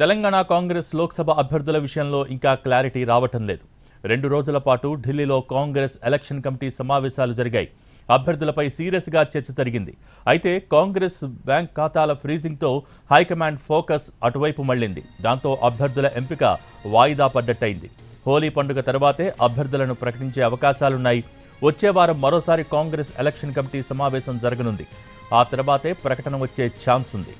తెలంగాణ కాంగ్రెస్ లోక్సభ అభ్యర్థుల విషయంలో ఇంకా క్లారిటీ రావటం లేదు. రెండు రోజుల పాటు ఢిల్లీలో కాంగ్రెస్ ఎలక్షన్ కమిటీ సమావేశాలు జరిగాయి. అభ్యర్థులపై సీరియస్గా చర్చ జరిగింది. అయితే కాంగ్రెస్ బ్యాంక్ ఖాతాల ఫ్రీజింగ్తో హైకమాండ్ ఫోకస్ అటువైపు మళ్ళింది దాంతో అభ్యర్థుల ఎంపిక వాయిదా పడ్డట్టయింది. హోలీ పండుగ తర్వాతే అభ్యర్థులను ప్రకటించే అవకాశాలున్నాయి. వచ్చే వారం మరోసారి కాంగ్రెస్ ఎలక్షన్ కమిటీ సమావేశం జరగనుంది. ఆ తర్వాతే ప్రకటన వచ్చే ఛాన్స్ ఉంది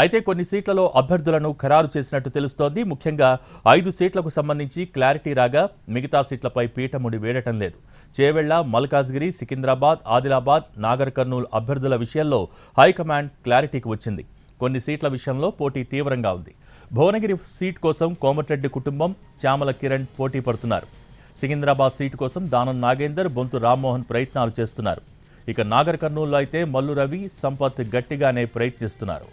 అయితే కొన్ని సీట్లలో అభ్యర్థులను ఖరారు చేసినట్టు తెలుస్తోంది. ముఖ్యంగా ఐదు సీట్లకు సంబంధించి క్లారిటీ రాగా మిగతా సీట్లపై పీఠముడి వేడటం లేదు. చేవెళ్ళ మల్కాజ్గిరి సికింద్రాబాద్ ఆదిలాబాద్ నాగర్ కర్నూలు అభ్యర్థుల విషయంలో హైకమాండ్ క్లారిటీకి వచ్చింది. కొన్ని సీట్ల విషయంలో పోటీ తీవ్రంగా ఉంది. భువనగిరి సీట్ కోసం కోమటిరెడ్డి కుటుంబం చామల కిరణ్ పోటీ పడుతున్నారు. సికింద్రాబాద్ సీటు కోసం దానం నాగేందర్ బొంతు రామ్మోహన్ ప్రయత్నాలు చేస్తున్నారు. ఇక నాగర్ కర్నూలులో అయితే మల్లు రవి సంపత్ గట్టిగానే ప్రయత్నిస్తున్నారు.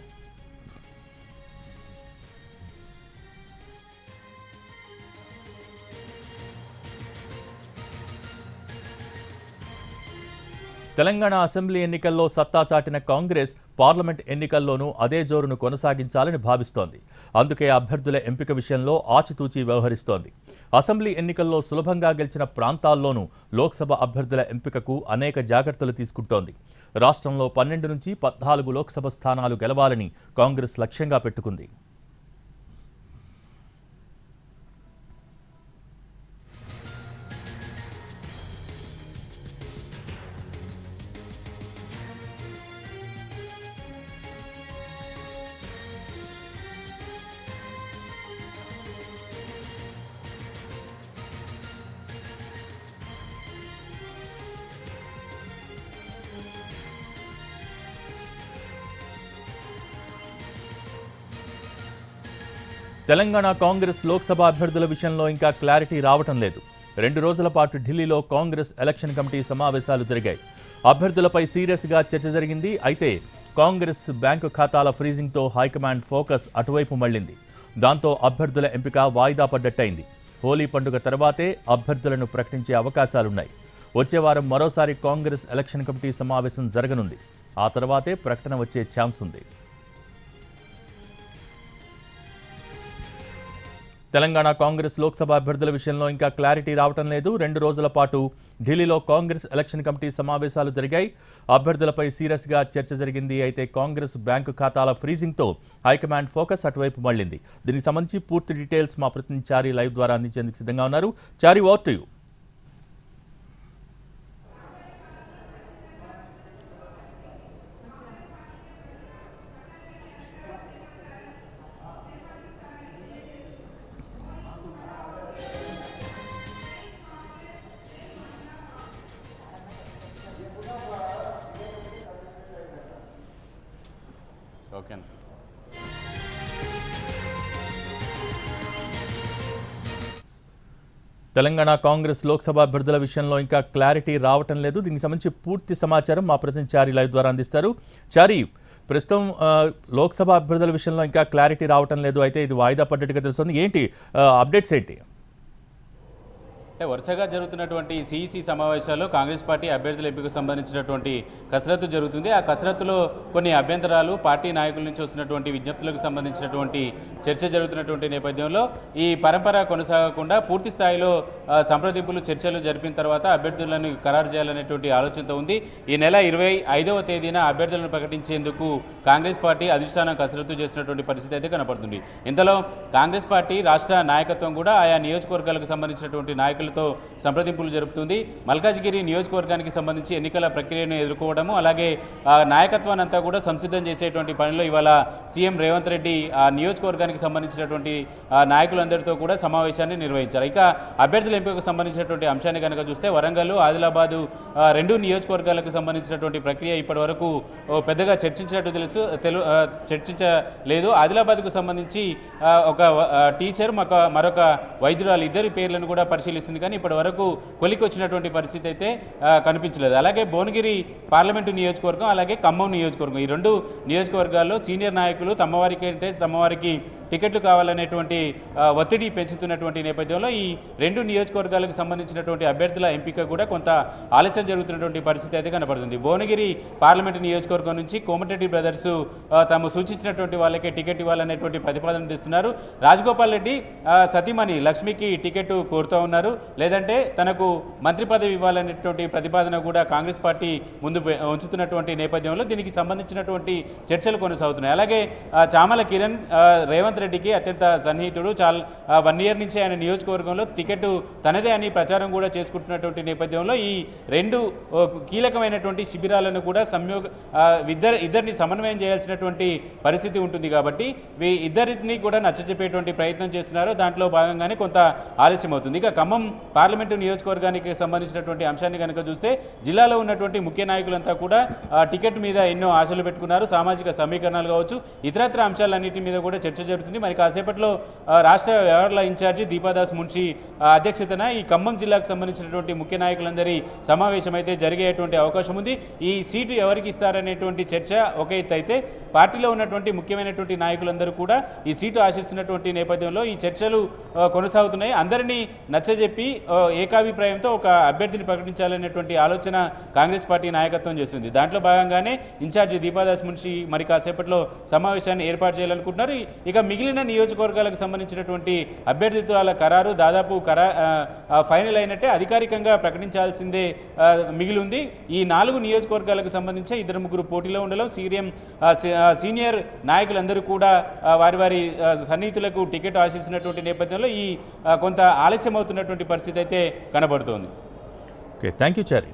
తెలంగాణ అసెంబ్లీ ఎన్నికల్లో సత్తా చాటిన కాంగ్రెస్ పార్లమెంట్ ఎన్నికల్లోనూ అదే జోరును కొనసాగించాలని భావిస్తోంది. అందుకే అభ్యర్థుల ఎంపిక విషయంలో ఆచితూచి వ్యవహరిస్తోంది. అసెంబ్లీ ఎన్నికల్లో సులభంగా గెలిచిన ప్రాంతాల్లోనూ లోక్సభ అభ్యర్థుల ఎంపికకు అనేక జాగ్రత్తలు తీసుకుంటోంది. రాష్ట్రంలో పన్నెండు నుంచి పద్నాలుగు లోక్సభ స్థానాలు గెలవాలని కాంగ్రెస్ లక్ష్యంగా పెట్టుకుంది. తెలంగాణ కాంగ్రెస్ లోక్సభ అభ్యర్థుల విషయంలో ఇంకా క్లారిటీ రావటం లేదు. రెండు రోజుల పాటు ఢిల్లీలో కాంగ్రెస్ ఎలక్షన్ కమిటీ సమావేశాలు జరిగాయి. అభ్యర్థులపై సీరియస్గా చర్చ జరిగింది. అయితే కాంగ్రెస్ బ్యాంకు ఖాతాల ఫ్రీజింగ్తో హైకమాండ్ ఫోకస్ అటువైపు మళ్ళింది దాంతో అభ్యర్థుల ఎంపిక వాయిదా పడ్డట్టయింది. హోలీ పండుగ తర్వాతే అభ్యర్థులను ప్రకటించే అవకాశాలున్నాయి. వచ్చే వారం మరోసారి కాంగ్రెస్ ఎలక్షన్ కమిటీ సమావేశం జరగనుంది. ఆ తర్వాతే ప్రకటన వచ్చే ఛాన్స్ ఉంది తెలంగాణ కాంగ్రెస్ లోక్సభ అభ్యర్థుల విషయంలో ఇంకా క్లారిటీ రావటం లేదు. రెండు రోజుల పాటు ఢిల్లీలో కాంగ్రెస్ ఎలక్షన్ కమిటీ సమావేశాలు జరిగాయి. అభ్యర్థులపై సీరియస్గా చర్చ జరిగింది. అయితే కాంగ్రెస్ బ్యాంకు ఖాతాల ఫ్రీజింగ్తో హైకమాండ్ ఫోకస్ అటువైపు మళ్ళింది. దీనికి సంబంధించి పూర్తి డీటెయిల్స్ మా ప్రతినిధి చారి లైవ్ ద్వారా అందించేందుకు సిద్ధంగా ఉన్నారు. Chari over to you okay Telangana Congress Lok Sabha అభ్యర్థుల విషయంలో ఇంకా క్లారిటీ రావటం లేదు. దీనికి సంబంధించి పూర్తి సమాచారం మా ప్రతినిధి చారి లైవ్ ద్వారా అందిస్తారు. చారి ప్రస్తుతం లోక్సభ అభ్యర్థుల విషయంలో ఇంకా క్లారిటీ రావటం లేదు. అయితే ఇది వాయిదా పడ్డట్టుగా తెలుస్తుంది. ఏంటి అప్డేట్స్ ఏంటి? అంటే వరుసగా జరుగుతున్నటువంటి సిఈసి సమావేశాల్లో కాంగ్రెస్ పార్టీ అభ్యర్థుల ఎంపికకు సంబంధించినటువంటి కసరత్తు జరుగుతుంది. ఆ కసరత్తులో కొన్ని అభ్యంతరాలు పార్టీ నాయకుల నుంచి వస్తున్నటువంటి విజ్ఞప్తులకు సంబంధించినటువంటి చర్చ జరుగుతున్నటువంటి నేపథ్యంలో ఈ పరంపర కొనసాగకుండా పూర్తి స్థాయిలో సంప్రదింపులు చర్చలు జరిపిన తర్వాత అభ్యర్థులను ఖరారు చేయాలనేటువంటి ఆలోచనతో ఉంది. ఈ నెల ఇరవై ఐదవ తేదీన అభ్యర్థులను ప్రకటించేందుకు కాంగ్రెస్ పార్టీ అధిష్టానం కసరత్తు చేసినటువంటి పరిస్థితి అయితే కనపడుతుంది. ఇంతలో కాంగ్రెస్ పార్టీ రాష్ట్ర నాయకత్వం కూడా ఆయా నియోజకవర్గాలకు సంబంధించినటువంటి నాయకులు పార్టీలతో సంప్రదింపులు జరుపుతుంది. మల్కాజ్గిరి నియోజకవర్గానికి సంబంధించి ఎన్నికల ప్రక్రియను ఎదుర్కోవడము అలాగే ఆ నాయకత్వాన్ని అంతా కూడా సంసిద్ధం చేసేటువంటి పనిలో ఇవాళ సీఎం రేవంత్ రెడ్డి ఆ నియోజకవర్గానికి సంబంధించినటువంటి నాయకులందరితో కూడా సమావేశాన్ని నిర్వహించారు. ఇక అభ్యర్థుల ఎంపికకు సంబంధించినటువంటి అంశాన్ని కనుక చూస్తే వరంగల్ ఆదిలాబాదు రెండు నియోజకవర్గాలకు సంబంధించినటువంటి ప్రక్రియ ఇప్పటి వరకు పెద్దగా చర్చించినట్టు తెలుసు తెలు చర్చించలేదు. ఆదిలాబాద్కు సంబంధించి ఒక టీచర్ మరొక వైద్యురాలు ఇద్దరి పేర్లను కూడా పరిశీలిస్తుంది కానీ ఇప్పటి వరకు కొలికి వచ్చినటువంటి పరిస్థితి అయితే కనిపించలేదు. అలాగే భువనగిరి పార్లమెంటు నియోజకవర్గం అలాగే ఖమ్మం నియోజకవర్గం. ఈ రెండు నియోజకవర్గాల్లో సీనియర్ నాయకులు తమవారికి అంటే తమవారికి టికెట్లు కావాలనేటువంటి ఒత్తిడి పెంచుతున్నటువంటి నేపథ్యంలో ఈ రెండు నియోజకవర్గాలకు సంబంధించినటువంటి అభ్యర్థుల ఎంపిక కూడా కొంత ఆలస్యం జరుగుతున్నటువంటి పరిస్థితి అయితే కనపడుతుంది. భువనగిరి పార్లమెంటు నియోజకవర్గం నుంచి కోమటిరెడ్డి బ్రదర్స్ తాము సూచించినటువంటి వాళ్ళకే టికెట్ ఇవ్వాలనేటువంటి ప్రతిపాదన తెస్తున్నారు రాజగోపాల్ రెడ్డి సతీమణి లక్ష్మికి టికెట్ కోరుతూ ఉన్నారు. లేదంటే తనకు మంత్రి పదవి ఇవ్వాలనేటువంటి ప్రతిపాదన కూడా కాంగ్రెస్ పార్టీ ముందు ఉంచుతున్నటువంటి నేపథ్యంలో దీనికి సంబంధించినటువంటి చర్చలు కొనసాగుతున్నాయి. అలాగే చామల కిరణ్ రేవంత్ రేవంత్ రెడ్డికి అత్యంత సన్నిహితుడు. చాలా వన్ ఇయర్ నుంచి ఆయన నియోజకవర్గంలో టికెట్ తనదే అని ప్రచారం కూడా చేసుకుంటున్నటువంటి నేపథ్యంలో ఈ రెండు కీలకమైనటువంటి శిబిరాలను కూడా సంయోగ ఇద్దరు ఇద్దరిని సమన్వయం చేయాల్సినటువంటి పరిస్థితి ఉంటుంది కాబట్టి వీ ఇద్దరిని కూడా నచ్చజెప్పేటువంటి ప్రయత్నం చేస్తున్నారు. దాంట్లో భాగంగానే కొంత ఆలస్యం అవుతుంది. ఇక ఖమ్మం పార్లమెంటు నియోజకవర్గానికి సంబంధించినటువంటి అంశాన్ని కనుక చూస్తే జిల్లాలో ఉన్నటువంటి ముఖ్య నాయకులంతా కూడా టికెట్ మీద ఎన్నో ఆశలు పెట్టుకున్నారు. సామాజిక సమీకరణాలు కావచ్చు ఇతరత్ర అంశాలన్నిటి మీద కూడా చర్చ జరుగుతుంది మరి కాసేపట్లో రాష్ట్ర వ్యవహారాల ఇన్ఛార్జి దీపాదాస్ మున్షి అధ్యక్షతన ఈ ఖమ్మం జిల్లాకు సంబంధించినటువంటి ముఖ్య నాయకులందరి సమావేశం అయితే జరిగేటువంటి అవకాశం ఉంది. ఈ సీటు ఎవరికి ఇస్తారనేటువంటి చర్చ ఒక ఎత్తు అయితే పార్టీలో ఉన్నటువంటి ముఖ్యమైనటువంటి నాయకులందరూ కూడా ఈ సీటు ఆశిస్తున్నటువంటి నేపథ్యంలో ఈ చర్చలు కొనసాగుతున్నాయి. అందరినీ నచ్చజెప్పి ఏకాభిప్రాయంతో ఒక అభ్యర్థిని ప్రకటించాలనేటువంటి ఆలోచన కాంగ్రెస్ పార్టీ నాయకత్వం చేస్తుంది. దాంట్లో భాగంగానే ఇన్ఛార్జి దీపాదాస్ మున్షి మరి కాసేపట్లో సమావేశాన్ని ఏర్పాటు చేయాలనుకుంటున్నారు. ఇక మిగిలిన నియోజకవర్గాలకు సంబంధించినటువంటి అభ్యర్థిత్వాల ఖరారు దాదాపు ఖరా ఫైనల్ అయినట్టే అధికారికంగా ప్రకటించాల్సిందే మిగిలి ఉంది ఈ నాలుగు నియోజకవర్గాలకు సంబంధించి ఇద్దరు ముగ్గురు పోటీలో ఉండడం సీరియం సీనియర్ నాయకులందరూ కూడా వారి వారి సన్నిహితులకు టికెట్ ఆశిస్తున్నటువంటి నేపథ్యంలో ఈ కొంత ఆలస్యం అవుతున్నటువంటి పరిస్థితి అయితే కనబడుతోంది. Okay thank you Chari